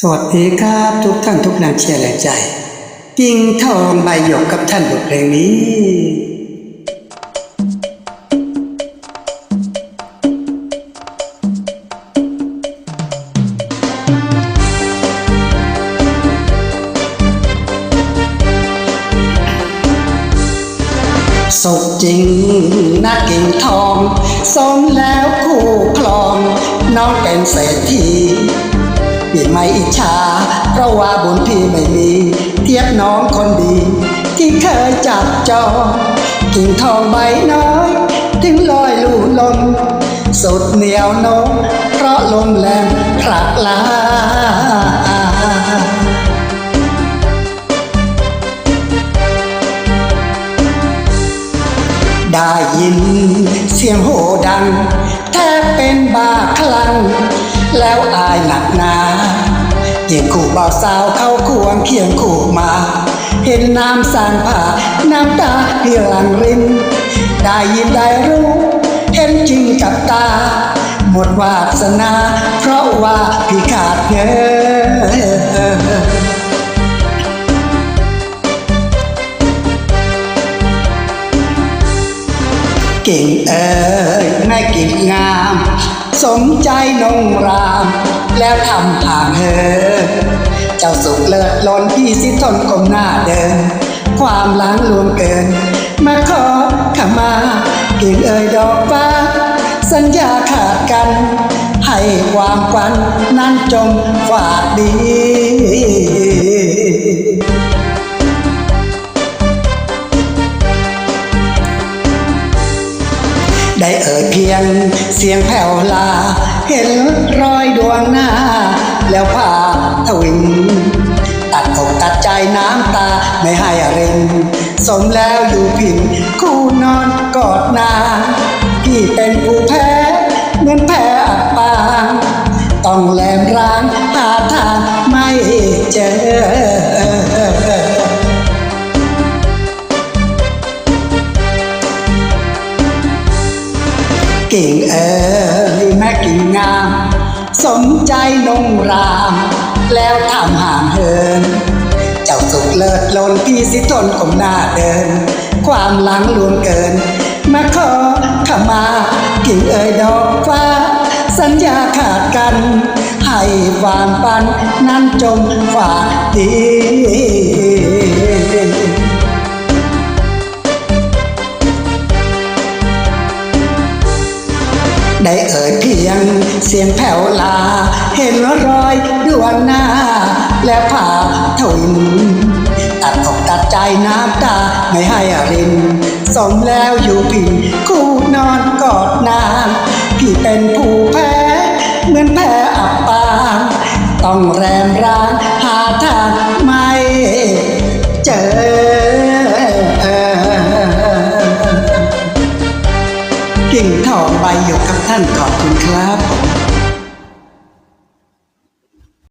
สวัสดีครับทุกท่านทุกนางเชียร์แรงใจ กิ่งทองใบหยกกับท่านบทเพลงนี้ สุขจริงนะกิ่งทองสมแล้วคู่ครอง น้องเป็นเศรษฐี ไม่อิจฉา เพราะว่าบุญพี่ไม่มี เทียบน้องคนดี ที่เคยจับจองกิ่งทองใบน้อยถึงลอยลู่ลมสุดเหนียวโน้มเพราะลมแรงผลักลาได้ยินเสียงโหดัง แทบเป็นบาคลัง แล้วอายหนักหนา เยี่งคู่บ่าวสาวเข้าควงเคียงคู่มา เห็นน้ำสางผ่าน้ำตาพี่หลังรินได้ยินได้รู้ เห็นจริงกับตา หมดวาสนา เพราะว่าพี่ขาดเงินก่งเอ๋ยแม่กิ่งงาม สมใจนงราม แล้วทำห่างเหินเจ้าสุขเลิศล้นพี่สิทนกลมหน้าเดิน ความล้างลวงเกิน มาขอขมากิ่งเอ๋ยดอกฟ้า สัญญาขาดกัน ให้ความฝันนั้นจงฝากดี ได้เอ่ยเพียงเสียงแผ่วลา เห็นรอยดวงหน้า แล้วพาทวินตัดอกตัดใจน้ำตาไม่ให้เรินสมแล้วอยู่พินคู่นอนกอดนา พี่เป็นผู้แพ้เหมือนแพ้ กิ่งเอ๋ยแม่กิ่งงาม สมใจนงราม แล้วทำห่างเหิน เจ้าสุขเลิศลนพี่สิทนกลมหน้าเดิน ความหลังลวงเกิน มาขอขมา กิ่งเอ๋ยดอกฟ้า สัญญาขาดกัน ให้วามปันนั้นจงฝากดี ได้เอ่ยเพียงเสียงแผ่วลา เห็นรอยดวงหน้า และผ่าทวินตัดอกตัดใจน้ำตาไม่ให้อริน สมแล้วอยู่พิงคู่นอนกอดนางพี่เป็นผู้แพ้ เหมือนแพ้อับปาง ต้องแรมร้างหาทางไม่ กิ่งทองใบหยกกับท่านขอบคุณครับ